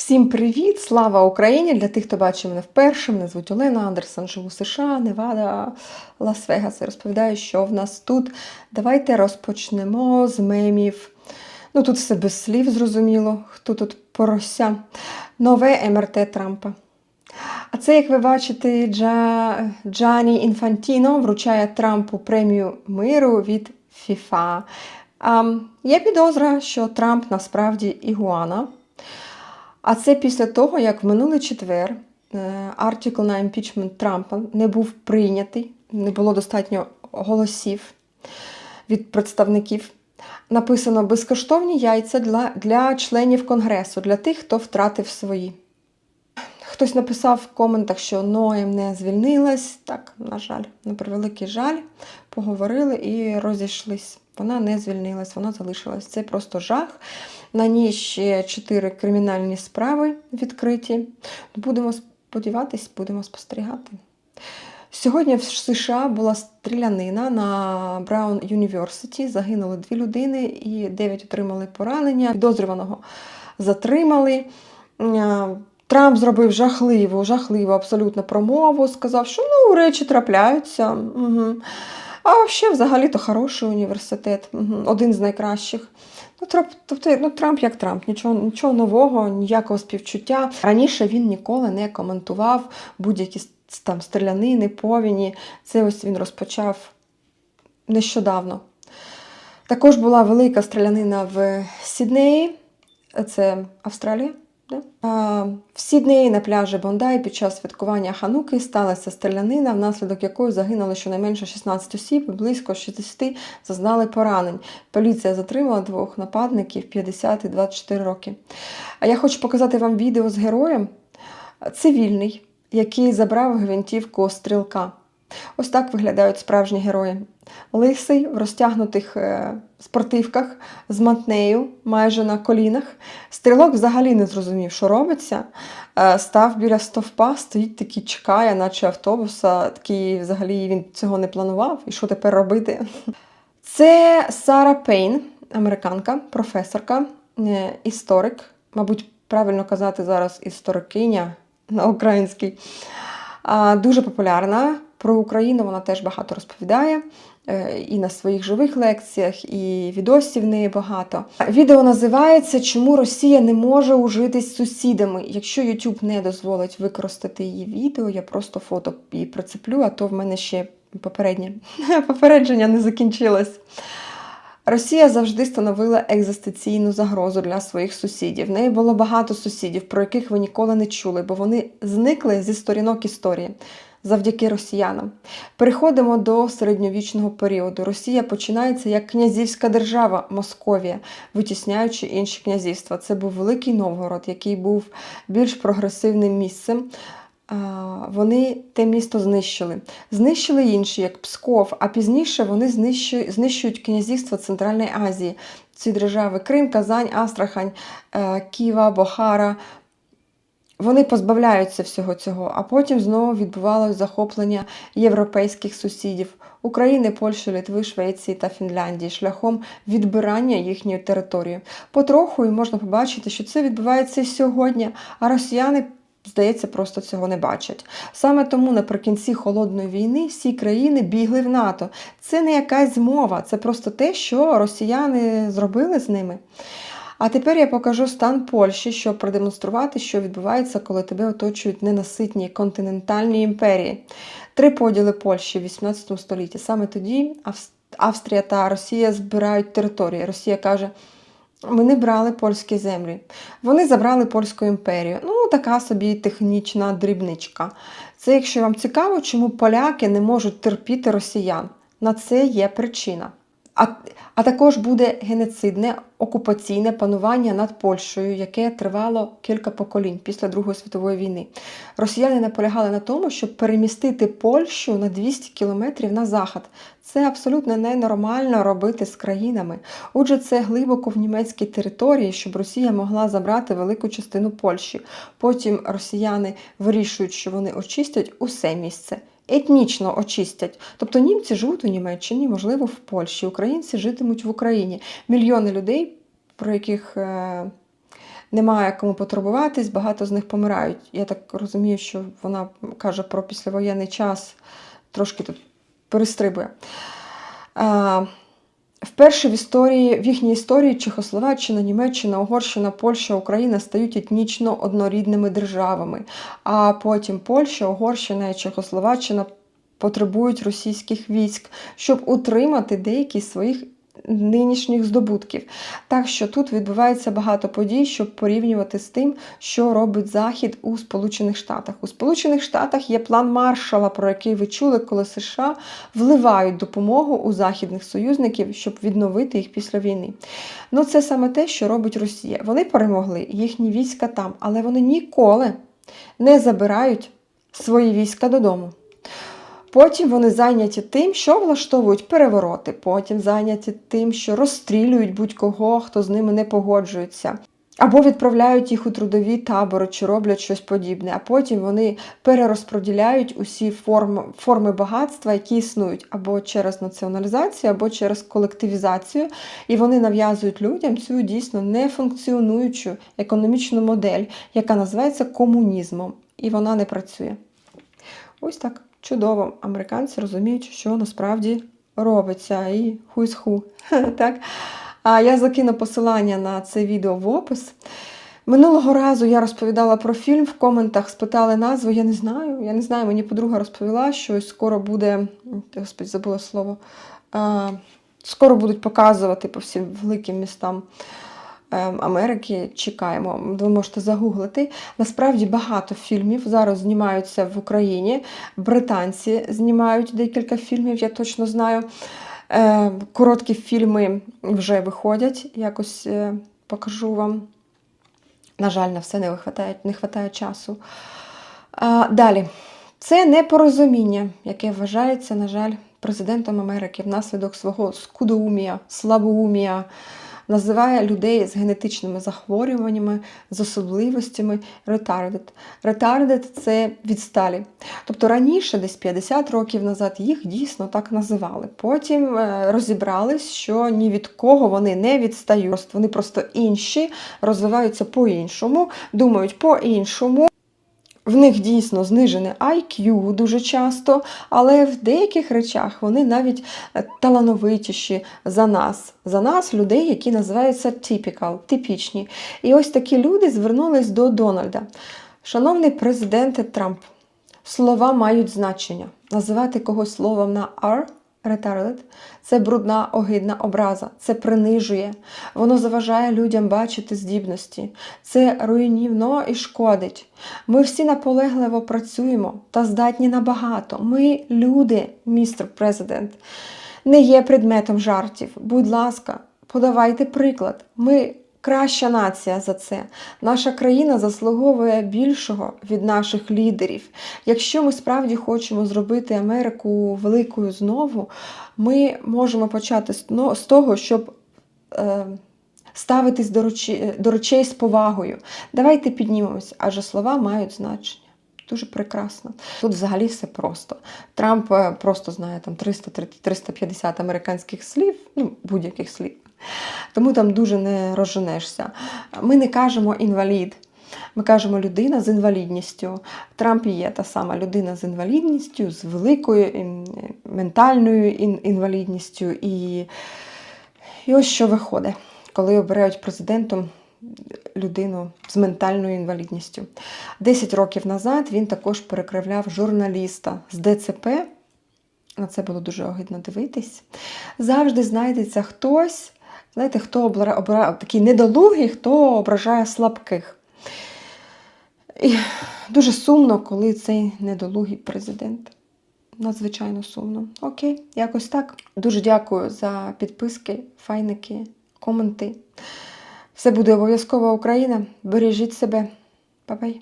Всім привіт! Слава Україні! Для тих, хто бачив мене вперше, мене звуть Олена Андерсон, живу в США, Невада, Лас-Вегас. Розповідаю, що в нас тут. Давайте розпочнемо з мемів. Ну, тут все без слів, зрозуміло, хто тут порося. Нове МРТ Трампа. А це, як ви бачите, Джа... Джані Інфантіно вручає Трампу премію миру від ФІФА. Є підозра, що Трамп насправді ігуана. А це після того, як в минулий четвер е, артикл на імпічмент Трампа не був прийнятий, не було достатньо голосів від представників. Написано безкоштовні яйця для, для членів Конгресу, для тих, хто втратив свої. Хтось написав в коментах, що Ноєм не звільнилась. Так, на жаль, на превеликий жаль, поговорили і розійшлись. Вона не звільнилась, вона залишилась. Це просто жах. На ній ще чотири кримінальні справи відкриті. Будемо сподіватись, будемо спостерігати. Сьогодні в США була стрілянина на Браун Юніверситі. Загинули дві людини і дев'ять отримали поранення. Підозрюваного затримали. Е, Трамп зробив жахливу, жахливу абсолютно промову, сказав, що ну, речі трапляються. Угу. А ще взагалі-то хороший університет, один з найкращих. Ну, Трамп, тобто, ну, Трамп як Трамп, нічого, нічого нового, ніякого співчуття. Раніше він ніколи не коментував будь-які там стрілянини, повіні. Це ось він розпочав нещодавно. Також була велика стрілянина в Сіднеї, це Австралія. В Сіднеї на пляжі Бондай під час святкування Хануки сталася стрілянина, внаслідок якої загинуло щонайменше 16 осіб, і близько 60 зазнали поранень. Поліція затримала двох нападників 50 і 24 роки. А я хочу показати вам відео з героєм цивільний, який забрав гвинтівку стрілка. Ось так виглядають справжні герої. Лисий в розтягнутих спортивках з мантнею майже на колінах. Стрілок взагалі не зрозумів, що робиться. Став біля стовпа, стоїть такий, чекає, наче автобуса. Такий взагалі він цього не планував. І що тепер робити? Це Сара Пейн, американка, професорка, е, історик, мабуть, правильно казати зараз історикиня на українській. Дуже популярна. Про Україну вона теж багато розповідає і на своїх живих лекціях, і відосів неї багато. Відео називається Чому Росія не може ужитись з сусідами. Якщо YouTube не дозволить використати її відео, я просто фото її прицеплю, а то в мене ще попереднє попередження не закінчилось. Росія завжди становила екзистенційну загрозу для своїх сусідів. В неї було багато сусідів, про яких ви ніколи не чули, бо вони зникли зі сторінок історії завдяки росіянам. Переходимо до середньовічного періоду. Росія починається як князівська держава Московія, витісняючи інші князівства. Це був Великий Новгород, який був більш прогресивним місцем. Вони те місто знищили. Знищили інші, як Псков, а пізніше вони знищують, князівство Центральної Азії. Ці держави Крим, Казань, Астрахань, е, Ківа, Бохара, вони позбавляються всього цього, а потім знову відбувалось захоплення європейських сусідів України, Польщі, Литви, Швеції та Фінляндії шляхом відбирання їхньої території. Потроху і можна побачити, що це відбувається і сьогодні, а росіяни. Здається, просто цього не бачать. Саме тому наприкінці холодної війни всі країни бігли в НАТО. Це не якась змова, це просто те, що росіяни зробили з ними. А тепер я покажу стан Польщі, щоб продемонструвати, що відбувається, коли тебе оточують ненаситні континентальні імперії. Три поділи Польщі в 18 столітті. Саме тоді Австрія та Росія збирають території. Росія каже. Ми не брали польські землі. Вони забрали польську імперію. Ну, така собі технічна дрібничка. Це, якщо вам цікаво, чому поляки не можуть терпіти росіян. На це є причина. А а також буде геноцидне окупаційне панування над Польщею, яке тривало кілька поколінь після Другої світової війни. Росіяни наполягали на тому, щоб перемістити Польщу на 200 кілометрів на захід. Це абсолютно ненормально робити з країнами. Отже, це глибоко в німецькій території, щоб Росія могла забрати велику частину Польщі. Потім росіяни вирішують, що вони очистять усе місце етнічно очистять. Тобто німці живуть у Німеччині, можливо, в Польщі, українці житимуть в Україні. Мільйони людей, про яких е, немає кому потурбуватись, багато з них помирають. Я так розумію, що вона каже про післявоєнний час, трошки тут перестрибує. Вперше в історії, в їхній історії Чехословаччина, Німеччина, Угорщина, Польща, Україна стають етнічно однорідними державами. А потім Польща, Угорщина і Чехословаччина потребують російських військ, щоб утримати деякі своїх нинішніх здобутків. Так що тут відбувається багато подій, щоб порівнювати з тим, що робить Захід у Сполучених Штатах. У Сполучених Штатах є план Маршала, про який ви чули, коли США вливають допомогу у західних союзників, щоб відновити їх після війни. Ну, це саме те, що робить Росія. Вони перемогли, їхні війська там, але вони ніколи не забирають свої війська додому. Потім вони зайняті тим, що влаштовують перевороти, потім зайняті тим, що розстрілюють будь-кого, хто з ними не погоджується. Або відправляють їх у трудові табори чи роблять щось подібне, а потім вони перерозподіляють усі форми, форми багатства, які існують, або через націоналізацію, або через колективізацію, і вони нав'язують людям цю дійсно нефункціонуючу економічну модель, яка називається комунізмом, і вона не працює. Ось так чудово. Американці розуміють, що насправді робиться, і who's who. так? А я закину посилання на це відео в опис. Минулого разу я розповідала про фільм, в коментах спитали назву, я не знаю. Я не знаю, мені подруга розповіла, що скоро буде, господи, забула слово. А, скоро будуть показувати по всім великим містам Америки. Чекаємо, ви можете загуглити. Насправді багато фільмів зараз знімаються в Україні. Британці знімають декілька фільмів, я точно знаю. Е, Короткі фільми вже виходять, якось е, покажу вам. На жаль, на все не вистачає, не вистачає часу. Далі, це непорозуміння, яке вважається, на жаль, президентом Америки внаслідок свого скудоумія, слабоумія, називає людей з генетичними захворюваннями, з особливостями retarded. Retarded – це відсталі. Тобто раніше, десь 50 років назад, їх дійсно так називали. Потім е, розібрались, що ні від кого вони не відстають. Вони просто інші, розвиваються по-іншому, думають по-іншому. В них дійсно знижене IQ дуже часто, але в деяких речах вони навіть е, талановитіші за нас, за нас, людей, які називаються typical, типічні. І ось такі люди звернулись до Дональда. Шановний президенте Трамп, слова мають значення. Називати когось словом на R retarded – це брудна, огидна образа, це принижує, воно заважає людям бачити здібності, це руйнівно і шкодить. Ми всі наполегливо працюємо та здатні на багато. Ми люди, містер президент, не є предметом жартів. Будь ласка, подавайте приклад. Ми краща нація за це. Наша країна заслуговує більшого від наших лідерів. Якщо ми справді хочемо зробити Америку великою знову, ми можемо почати з того, щоб. Е, Ставитись до речей, до речей з повагою. Давайте піднімемось, адже слова мають значення. Дуже прекрасно. Тут взагалі все просто. Трамп е, просто знає там 300-350 американських слів, ну, будь-яких слів. Тому там дуже не розженешся. Ми не кажемо інвалід. Ми кажемо людина з інвалідністю. Трамп є та сама людина з інвалідністю, з великою ментальною інвалідністю. І, і ось що виходить, коли обирають президентом людину з ментальною інвалідністю. Десять років назад він також перекривляв журналіста з ДЦП. На це було дуже огидно дивитись. Завжди знайдеться хтось, знаєте, хто обра... такий недолугий, хто ображає слабких. І дуже сумно, коли цей недолугий президент. Надзвичайно сумно. Окей, якось так. Дуже дякую за підписки, файники, коменти. Все буде обов'язково Україна. Бережіть себе. Па-бай.